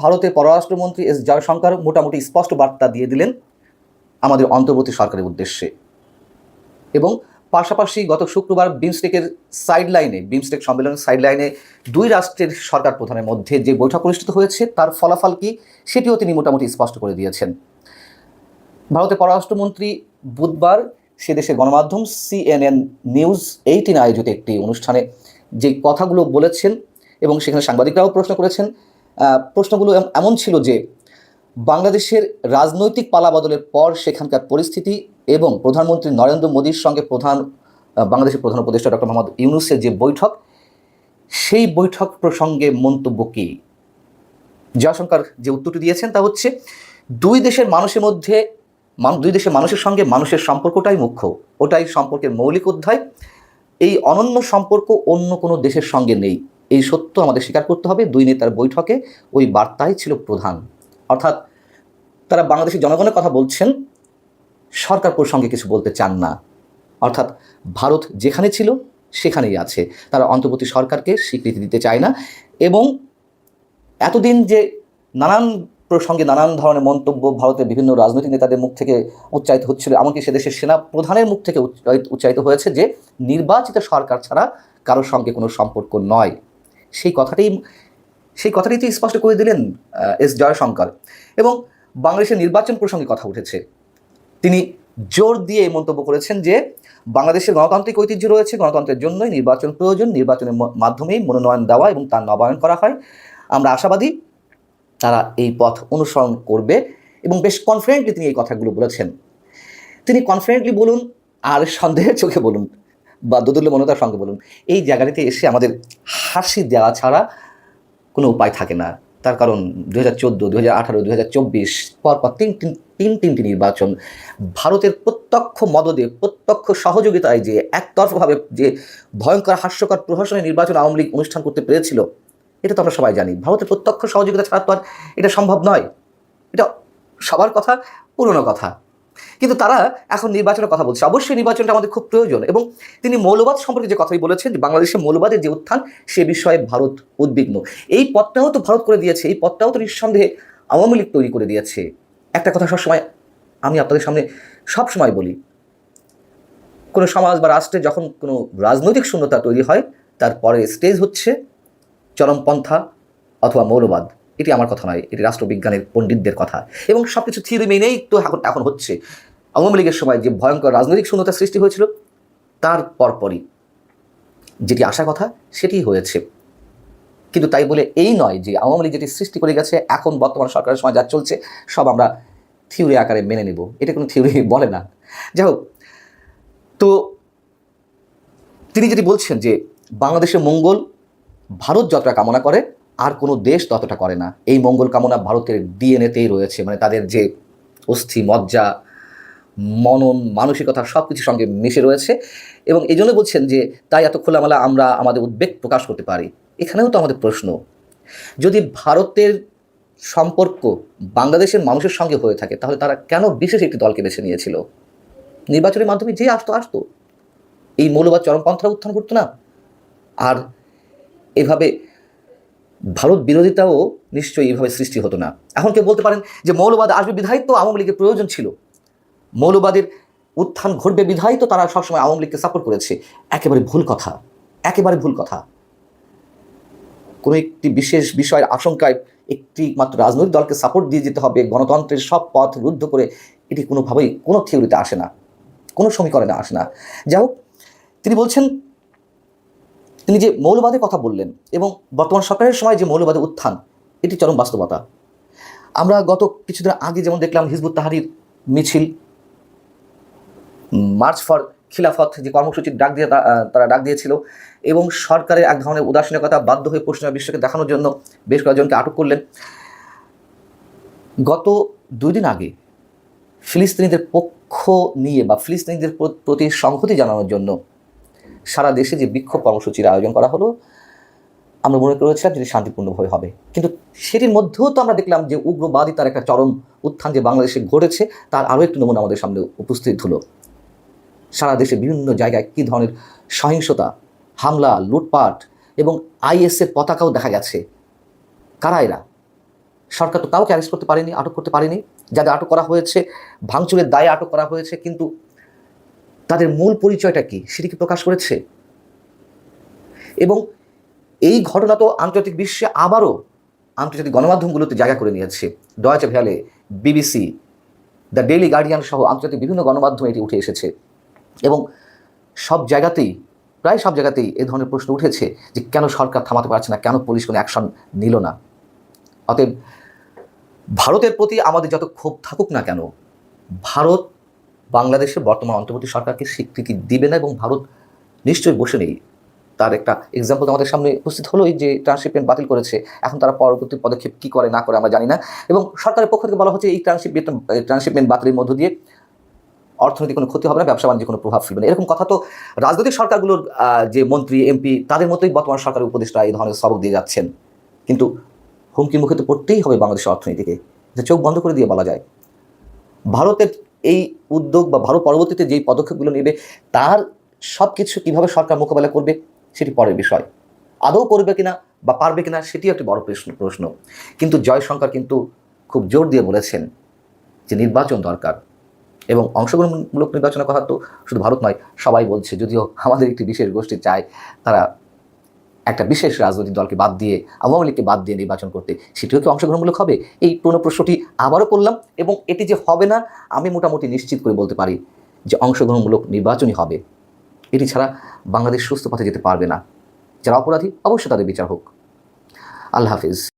ভারতের পররাষ্ট্রমন্ত্রী এস জয়শঙ্কর মোটামুটি স্পষ্ট বার্তা দিয়ে দিলেন আমাদের অন্তর্বর্তী সরকারের উদ্দেশ্যে। এবং পাশাপাশি গত শুক্রবার বিমস্টেকের সাইড লাইনে বিমস্টেক সম্মেলনের সাইড লাইনে দুই রাষ্ট্রের সরকার প্রধানের মধ্যে যে বৈঠক অনুষ্ঠিত হয়েছে, তার ফলাফল কি সেটিও তিনি মোটামুটি স্পষ্ট করে দিয়েছেন। ভারতের পররাষ্ট্রমন্ত্রী বুধবার সে দেশের গণমাধ্যম সিএনএন নিউজ এইটিন আয়োজিত একটি অনুষ্ঠানে যে কথাগুলো বলেছেন এবং সেখানে সাংবাদিকরাও প্রশ্ন করেছেন প্রশ্নগুলো এমন ছিল যে বাংলাদেশের রাজনৈতিক পালাবদলের পর সেখানকার পরিস্থিতি এবং প্রধানমন্ত্রী নরেন্দ্র মোদীর সঙ্গে প্রধান বাংলাদেশের প্রধান উপদেষ্টা ডক্টর মোহাম্মদ ইউনুসের যে বৈঠক, সেই বৈঠক প্রসঙ্গে মন্তব্য কী? জয়শঙ্কর যে উত্তরটি দিয়েছেন তা হচ্ছে, দুই দেশের মানুষের মধ্যে দুই দেশের মানুষের সঙ্গে মানুষের সম্পর্কটাই মুখ্য, ওটাই সম্পর্কের মৌলিক অধ্যায়। এই অনন্য সম্পর্ক অন্য কোনো দেশের সঙ্গে নেই। এই সত্য আমাদের স্বীকার করতে হবে। দুই নেতার বৈঠকে ওই বার্তাই ছিল প্রধান। অর্থাৎ তারা বাংলাদেশের জনগণের কথা বলছেন, সরকার প্রসঙ্গে কিছু বলতে চান না। অর্থাৎ ভারত যেখানে ছিল, সেখানেই আছে। তারা অন্তর্বর্তী সরকারকে স্বীকৃতি দিতে চায় না এবং এতদিন যে নানান প্রসঙ্গে নানান ধরনের মন্তব্য ভারতের বিভিন্ন রাজনৈতিক নেতাদের মুখ থেকে উচ্চারিত হচ্ছিল, এমনকি সে দেশের সেনা প্রধানের মুখ থেকে উচ্চারিত- হয়েছে যে, নির্বাচিত সরকার ছাড়া কারোর সঙ্গে কোনো সম্পর্ক নয়। সেই কথাটাই সেই কথাটাই তো স্পষ্ট করে দিলেন এস জয়শঙ্কর। এবং বাংলাদেশের নির্বাচন প্রসঙ্গে কথা উঠেছে। তিনি জোর দিয়ে এই মন্তব্য করেছেন যে, বাংলাদেশের গণতান্ত্রিক ঐতিহ্য রয়েছে, গণতন্ত্রের জন্যই নির্বাচন প্রয়োজন, নির্বাচনের মাধ্যমেই মনোনয়ন দেওয়া এবং তার নবায়ন করা হয়। আমরা আশাবাদী তারা এই পথ অনুসরণ করবে এবং বেশ কনফিডেন্টলি তিনি এই কথাগুলো বলেছেন। তিনি কনফিডেন্টলি বলুন আর সন্দেহের চোখে বলুন। বা দোদুল্য মনতার সঙ্গে বলুন। এই জায়গাটিতে এসে আমাদের হাসি দেওয়া ছাড়া কোনো উপায় থাকে না। তার কারণ দু হাজার চোদ্দ দু হাজার আঠারো দু হাজার চব্বিশ পরপর তিন তিন তিন তিনটি নির্বাচন ভারতের প্রত্যক্ষ মদদে, প্রত্যক্ষ সহযোগিতায় যে একতরফভাবে যে ভয়ঙ্কর, হাস্যকর প্রহসনের নির্বাচন আওয়ামী লীগ অনুষ্ঠান করতে পেরেছিল, এটা তো আমরা সবাই জানি। ভারতের প্রত্যক্ষ সহযোগিতা ছাড়া তো আর এটা সম্ভব নয়। এটা সবার কথা, পুরনো কথা। কিন্তু তারা এখন নির্বাচনের কথা বলছে। অবশ্যই নির্বাচনটা আমাদের খুব প্রয়োজন এবং তিনি মৌলবাদ সম্পর্কে যে কথাই বলেছেন, যে বাংলাদেশের মৌলবাদের যে উত্থান, সে বিষয়ে ভারত উদ্বিগ্ন। এই পথটাও তো ভারত করে দিয়েছে, এই পথটাও তো নিঃসন্দেহে আওয়ামী লীগ তৈরি করে দিয়েছে। একটা কথা সবসময় আমি আপনাদের সামনে সব সময় বলি, কোনো সমাজ বা রাষ্ট্রে যখন কোনো রাজনৈতিক শূন্যতা তৈরি হয়, তারপরে স্টেজ হচ্ছে চরমপন্থা অথবা মৌলবাদ। এটি আমার কথা নয়, এটি রাষ্ট্রবিজ্ঞানের পণ্ডিতদের কথা। এবং সব কিছু থিওরি মেনেই তো এখন এখন হচ্ছে। আওয়ামী লীগের সময় যে ভয়ঙ্কর রাজনৈতিক শূন্যতা সৃষ্টি হয়েছিল, তার পরপরই যেটি আশা কথা, সেটি হয়েছে। কিন্তু তাই বলে এই নয় যে আওয়ামী লীগ যেটি সৃষ্টি করে গেছে, এখন বর্তমান সরকারের সময় যা চলছে, সব আমরা থিওরি আকারে মেনে নেব। এটা কোনো থিওরি বলে না। যাই হোক, তো তিনি যেটি বলছেন যে বাংলাদেশের মঙ্গল, ভারত যতটা কামনা করে আর কোনো দেশ ততটা করে না। এই মঙ্গল কামনা ভারতের ডিএনএতেই রয়েছে। মানে তাদের যে অস্থি, মজ্জা, মনন, মানসিকতা সব কিছুর সঙ্গে মিশে রয়েছে। এবং এই জন্য বলছেন যে, তাই এত খোলামেলা আমরা আমাদের উদ্বেগ প্রকাশ করতে পারি। এখানেও তো আমাদের প্রশ্ন, যদি ভারতের সম্পর্ক বাংলাদেশের মানুষের সঙ্গে হয়ে থাকে, তাহলে তারা কেন বিশেষ একটি দলকে বেছে নিয়েছিল? নির্বাচনের মাধ্যমে যে আসতো আসতো। এই মৌলবাদ চরমপন্থা উত্থান করতো না। আর এভাবে ভারত বিরোধিতাও নিশ্চয়ই এইভাবে সৃষ্টি হতো না। এখন কেউ বলতে পারেন যে মৌলবাদ আসবে, বিধায়িত আওয়ামী লীগের প্রয়োজন ছিল। মৌলবাদের উত্থান ঘটবে বিধায় তো তারা সবসময় আওয়ামী লীগকে সাপোর্ট করেছে। একেবারে ভুল কথা, একেবারে ভুল কথা। কোনো একটি বিশেষ বিষয়ের আশঙ্কায় একটি মাত্র রাজনৈতিক দলকে সাপোর্ট দিয়ে যেতে হবে, গণতন্ত্রের সব পথ রুদ্ধ করে এটি কোনোভাবেই, কোনো থিওরিতে আসে না, কোনো সমীকরণে আসে না। যাই হোক, তিনি বলছেন তিনি যে মৌলবাদের কথা বললেন এবং বর্তমান সরকারের সময় যে মৌলবাদের উত্থান, এটি চরম বাস্তবতা। আমরা গত কিছুদিন আগে যেমন দেখলাম হিজবুত তাহারির মিছিল, মার্চ ফর খিলাফত যে কর্মসূচির ডাক দিয়ে তারা ডাক দিয়েছিল এবং সরকারের এক ধরনের উদাসীনতা বাধ্য হয়ে পশ্চিমা বিশ্বকে দেখানোর জন্য বেশ কয়েকজনকে আটক করলেন। গত দুই দিন আগে ফিলিস্তিনিদের পক্ষ নিয়ে বা ফিলিস্তিনিদের প্রতি সংহতি জানানোর জন্য সারা দেশে যে বিক্ষোভ কর্মসূচির আয়োজন করা হলো, আমরা মনে করেছিলাম যেটি শান্তিপূর্ণভাবে হবে। কিন্তু সেটির মধ্যেও তো আমরা দেখলাম যে উগ্রবাদী তার একটা চরম উত্থান যে বাংলাদেশে ঘটেছে, তার আরও একটি নমুনা আমাদের সামনে উপস্থিত হলো। সারা দেশে বিভিন্ন জায়গায় কী ধরনের সহিংসতা, হামলা, লুটপাট এবং আইএসের পতাকাও দেখা গেছে। কারা এরা? সরকার তো কাউকে অ্যারেস্ট করতে পারেনি, আটক করতে পারেনি। যাদের আটক করা হয়েছে, ভাঙচুরের দায়ে আটক করা হয়েছে, কিন্তু তাদের মূল পরিচয়টা কি? সেটি কি প্রকাশ করেছে? এবং এই ঘটনা তো আন্তর্জাতিক বিশ্বে আবারও আন্তর্জাতিক গণমাধ্যমগুলোতে জায়গা করে নিয়েছে। Deutsche Welle BBC the Daily Guardian সহ আন্তর্জাতিক বিভিন্ন গণমাধ্যমে এটি উঠে এসেছে। এবং সব জায়গাতেই, প্রায় সব জায়গাতেই এ ধরনের প্রশ্ন উঠেছে যে কেন সরকার থামাতে পারছে না, কেন পুলিশ কোনো অ্যাকশন নিল না? অতএব ভারতের প্রতি আমাদের যত ক্ষোভ থাকুক না কেন, ভারত বাংলাদেশের বর্তমান অন্তর্বর্তী সরকারকে স্বীকৃতি দিবে না এবং ভারত নিশ্চয়ই বসে নেই। তার একটা এক্সাম্পল আমাদের সামনে উপস্থিত হলোই যে ট্রান্সশিপমেন্ট বাতিল করেছে। এখন তারা পরবর্তী পদক্ষেপ কী করে, না করে আমরা জানি না। এবং সরকারের পক্ষ থেকে বলা হচ্ছে এই ট্রান্সশিপ ট্রান্সশিপমেন্ট বাতিলের মধ্য দিয়ে অর্থনৈতিক কোনো ক্ষতি হবে না, ব্যবসা বাণিজ্যে কোনো প্রভাব ফেলবে না। এরকম কথা তো রাজনৈতিক সরকারগুলোর যে মন্ত্রী, এমপি, তাদের মতোই বর্তমান সরকারের উপদেষ্টা এই ধরনের সবক দিয়ে যাচ্ছেন। কিন্তু হুমকির মুখে তো পড়তেই হবে বাংলাদেশের অর্থনীতিকে। চোখ বন্ধ করে দিয়ে বলা যায়। ভারতের এই উদ্যোগ বা ভারত পরবর্তীতে যেই পদক্ষেপগুলো নেবে, তার সব কিছু কীভাবে সরকার মোকাবেলা করবে সেটি পরের বিষয়। আদৌ করবে কিনা বা পারবে কিনা সেটিও একটি বড় প্রশ্ন প্রশ্ন। কিন্তু জয়শঙ্কর কিন্তু খুব জোর দিয়ে বলেছেন যে নির্বাচন দরকার এবং অংশগ্রহণমূলক নির্বাচনের কথা তো শুধু ভারত নয়, সবাই বলছে, যদিও আমাদের একটি বিশেষ গোষ্ঠী চায় তারা একটা বিশেষ রাজনৈতিক দলকে বাদ দিয়ে, আওয়ামী লীগকে বাদ দিয়ে নির্বাচন করতে, সেটিও কি অংশগ্রহণমূলক হবে? এই পুরনো প্রশ্নটি আবারও করলাম এবং এটি যে হবে না, আমি মোটামুটি নিশ্চিত করে বলতে পারি যে অংশগ্রহণমূলক নির্বাচনই হবে। এটি ছাড়া বাংলাদেশ সুস্থ পথে যেতে পারবে না। যারা অপরাধী, অবশ্যই তাদের বিচার হোক। আল্লাহ হাফিজ।